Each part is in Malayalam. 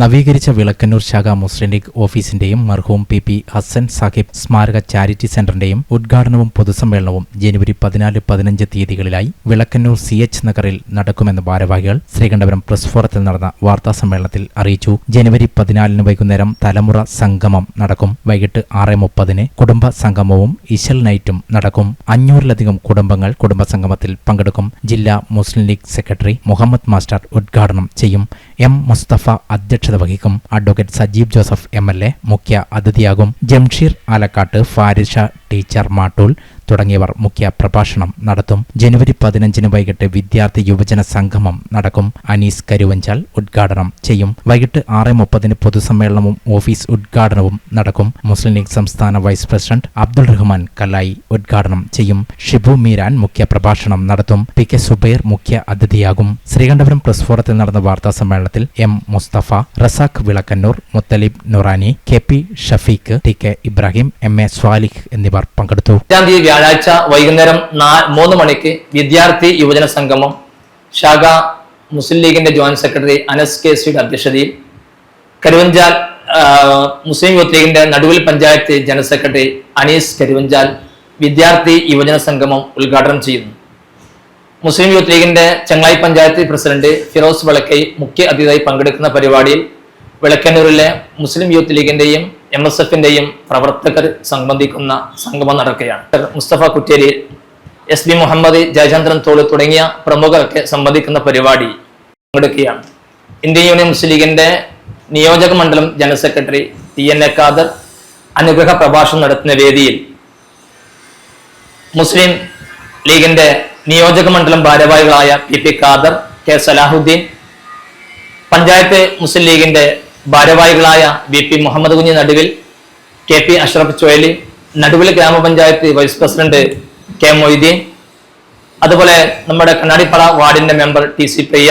നവീകരിച്ച വിളക്കന്നൂർ ശാഖ മുസ്ലിം ലീഗ് ഓഫീസിന്റെയും മർഹൂം പി പി ഹസൻ സാഹിബ് സ്മാരക ചാരിറ്റി സെന്ററിന്റെയും ഉദ്ഘാടനവും പൊതുസമ്മേളനവും ജനുവരി പതിനാല് പതിനഞ്ച് തീയതികളിലായി വിളക്കന്നൂർ സി എച്ച് നഗറിൽ നടക്കുമെന്ന് ഭാരവാഹികൾ ശ്രീകണ്ഠപുരം പ്രസ് ഫോറത്തിൽ നടന്ന വാർത്താ സമ്മേളനത്തിൽ അറിയിച്ചു. ജനുവരി പതിനാലിന് വൈകുന്നേരം തലമുറ സംഗമം നടക്കും. വൈകിട്ട് ആറ് മുപ്പതിന് കുടുംബ സംഗമവും ഇശൽ നൈറ്റും നടക്കും. അഞ്ഞൂറിലധികം കുടുംബങ്ങൾ കുടുംബ സംഗമത്തിൽ പങ്കെടുക്കും. ജില്ലാ മുസ്ലിം ലീഗ് സെക്രട്ടറി മുഹമ്മദ് മാസ്റ്റർ ഉദ്ഘാടനം ചെയ്യും. എം മുസ്തഫ അധ്യക്ഷത വഹിക്കും. അഡ്വക്കേറ്റ് സജീവ് ജോസഫ് എ മുഖ്യ അതിഥിയാകും. ജംഷീർ ആലക്കാട്ട് ഫാരിഷ ടീച്ചർ മാട്ടൂൽ. തുടങ്ങിയവർ മുഖ്യ പ്രഭാഷണം നടത്തും. ജനുവരി പതിനഞ്ചിന് വൈകിട്ട് വിദ്യാർത്ഥി യുവജന സംഗമം നടക്കും. അനീസ് കരുവഞ്ചാൽ ഉദ്ഘാടനം ചെയ്യും. വൈകിട്ട് ആറ് മുപ്പതിന് പൊതുസമ്മേളനവും ഓഫീസ് ഉദ്ഘാടനവും നടക്കും. മുസ്ലിം ലീഗ് സംസ്ഥാന വൈസ് പ്രസിഡന്റ് അബ്ദുൾ റഹ്മാൻ കല്ലായി ഉദ്ഘാടനം ചെയ്യും. ഷിബു മീരാൻ മുഖ്യ പ്രഭാഷണം നടത്തും. പി കെ സുബൈർ മുഖ്യ അതിഥിയാകും. ശ്രീകണ്ഠപുരം പ്രസ് ഫോറത്തിൽ നടന്ന വാർത്താ സമ്മേളനത്തിൽ M Mustafa Razak Vilakkannur Muthalib Noorani K P Shafeeq T K Ibrahim M A Swalih എന്നിവർ പങ്കെടുത്തു. വ്യാഴാഴ്ച വൈകുന്നേരം നാ- മൂന്ന് മണിക്ക് വിദ്യാർത്ഥി യുവജന സംഗമം. ശാഖ മുസ്ലിം ലീഗിന്റെ ജോയിന്റ് സെക്രട്ടറി അനസ് കെ സിയുടെ അധ്യക്ഷതയിൽ. കരുവഞ്ചാൽ മുസ്ലിം യൂത്ത് ലീഗിന്റെ നടുവിൽ പഞ്ചായത്ത് ജനറൽ സെക്രട്ടറി അനീസ് കരുവഞ്ചാൽ വിദ്യാർത്ഥി യുവജന സംഗമം ഉദ്ഘാടനം ചെയ്യുന്നു. മുസ്ലിം യൂത്ത് ലീഗിന്റെ ചെങ്ങായി പഞ്ചായത്ത് പ്രസിഡന്റ് ഫിറോസ് വിളക്കൈ മുഖ്യ അതിഥിയായി പങ്കെടുക്കുന്ന പരിപാടിയിൽ വിളക്കന്നൂരിലെ മുസ്ലിം യൂത്ത് ലീഗിന്റെയും എം എസ് എഫിന്റെയും പ്രവർത്തകർ സംബന്ധിക്കുന്ന സംഗമം നടക്കുകയാണ്. മുസ്തഫ കുറ്റേരി എസ് ബി മുഹമ്മദ് ജയചന്ദ്രൻ തോൾ തുടങ്ങിയ പ്രമുഖരൊക്കെ സംബന്ധിക്കുന്ന പരിപാടി പങ്കെടുക്കുകയാണ്. ഇന്ത്യൻ യൂണിയൻ മുസ്ലിം ലീഗിന്റെ നിയോജക മണ്ഡലം general secretary T N A Khader അനുഗ്രഹ പ്രഭാഷണം നടത്തുന്ന വേദിയിൽ മുസ്ലിം ലീഗിന്റെ നിയോജക മണ്ഡലം ഭാരവാഹികളായ P P Khader K Salahuddin panchayat Muslim ലീഗിന്റെ ഭാരവാഹികളായ വി പി മുഹമ്മദ് കുഞ്ഞി നടുവിൽ കെ പി അഷ്റഫ് ചോയലി നടുവിൽ ഗ്രാമപഞ്ചായത്ത് വൈസ് പ്രസിഡന്റ് കെ മൊയ്തീൻ അതുപോലെ നമ്മുടെ കണ്ണാടിപ്പറ വാർഡിന്റെ member T C Priya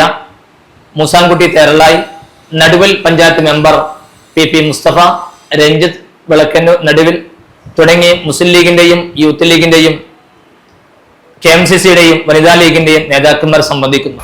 Moosankutty Theralayi Naduvil panchayat member P P Mustafa Ranjith Vilakkannur Naduvil തുടങ്ങി മുസ്ലിം ലീഗിന്റെയും യൂത്ത് ലീഗിന്റെയും കെ എം സി സിയുടെയും വനിതാ ലീഗിന്റെയും നേതാക്കന്മാർ സംബന്ധിക്കുന്നു.